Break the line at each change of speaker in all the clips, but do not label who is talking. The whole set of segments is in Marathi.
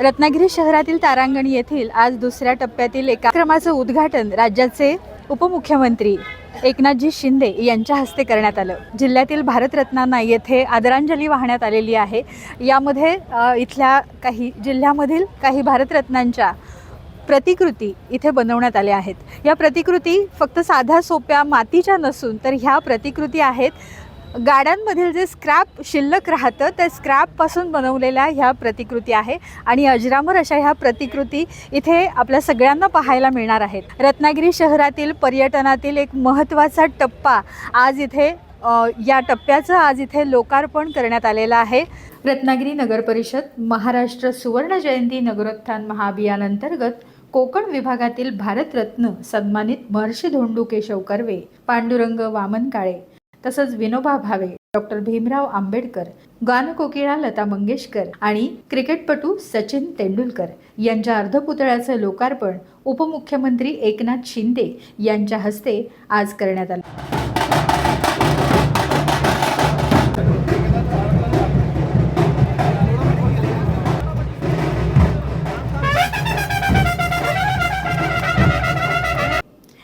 रत्नागिरी शहरातील तारांगण येथील आज दुसऱ्या टप्प्यातील एका क्रमाचं उद्घाटन राज्याचे उपमुख्यमंत्री एकनाथजी शिंदे यांच्या हस्ते करण्यात आलं. जिल्ह्यातील भारतरत्नांना येथे आदरांजली वाहण्यात आलेली आहे. यामध्ये इथल्या काही जिल्ह्यामधील काही भारतरत्नांच्या प्रतिकृती इथे बनवण्यात आल्या आहेत. या प्रतिकृती फक्त साध्या सोप्या मातीच्या नसून तर ह्या प्रतिकृती आहेत गाड्यांमधील जे स्क्रॅप शिल्लक राहतं त्या स्क्रॅपपासून बनवलेल्या ह्या प्रतिकृती आहे. आणि अजरामर अशा ह्या प्रतिकृती इथे आपल्या सगळ्यांना पाहायला मिळणार आहेत. रत्नागिरी शहरातील पर्यटनातील एक महत्त्वाचा टप्पा आज इथे या टप्प्याचं आज इथे लोकार्पण करण्यात आलेलं आहे. रत्नागिरी नगर परिषद महाराष्ट्र सुवर्ण जयंती नगरोत्थान महाअभियानांतर्गत कोकण विभागातील भारतरत्न सन्मानित महर्षी धोंडू केशव कर्वे पांडुरंग वामन काळे तसंच विनोबा भावे डॉक्टर भीमराव आंबेडकर गानकोकिळा लता मंगेशकर आणि क्रिकेटपटू सचिन तेंडुलकर यांच्या अर्धपुतळ्याचं लोकार्पण उपमुख्यमंत्री एकनाथ शिंदे यांच्या हस्ते आज करण्यात आलं.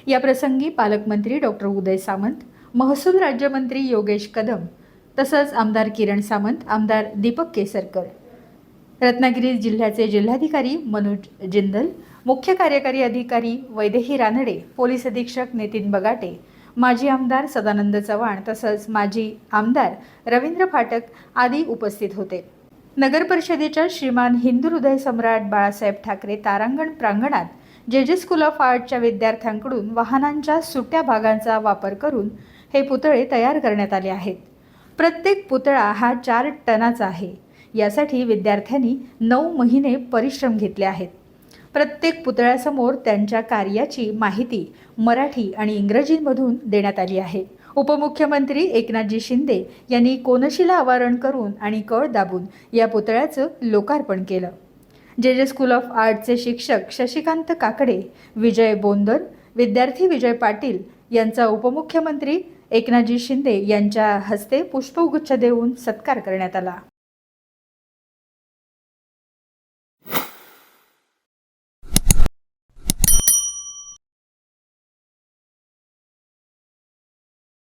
या प्रसंगी पालकमंत्री डॉक्टर उदय सामंत महसूल राज्यमंत्री योगेश कदम तसंच आमदार किरण सामंत आमदार दीपक केसरकर. रत्नागिरी जिल्ह्याचे जिल्हाधिकारी मनोज जिंदल मुख्य कार्यकारी अधिकारी वैदेही रानडे पोलीस अधीक्षक नितीन बगाटे माजी आमदार सदानंद चव्हाण तसंच माजी आमदार रवींद्र फाटक आदी उपस्थित होते. नगर परिषदेच्या श्रीमान हिंदू हृदय सम्राट बाळासाहेब ठाकरे तारांगण प्रांगणात जे जे स्कूल ऑफ आर्टच्या विद्यार्थ्यांकडून वाहनांच्या सुट्या भागांचा वापर करून हे पुतळे तयार करण्यात आले आहेत. प्रत्येक पुतळा हा चार टनाचा आहे. यासाठी विद्यार्थ्यांनी नऊ महिने परिश्रम घेतले आहेत. प्रत्येक पुतळ्यासमोर त्यांच्या कार्याची माहिती मराठी आणि इंग्रजीमधून देण्यात आली आहे. उपमुख्यमंत्री एकनाथजी शिंदे यांनी कोनशिला अवारण करून आणि कळ दाबून या पुतळ्याचं लोकार्पण केलं. जे जे स्कूल ऑफ आर्टचे शिक्षक शशिकांत काकडे विजय बोंदर विद्यार्थी विजय पाटील यांचा उपमुख्यमंत्री एकनाथजी शिंदे यांच्या हस्ते पुष्पगुच्छ देऊन सत्कार करण्यात आला.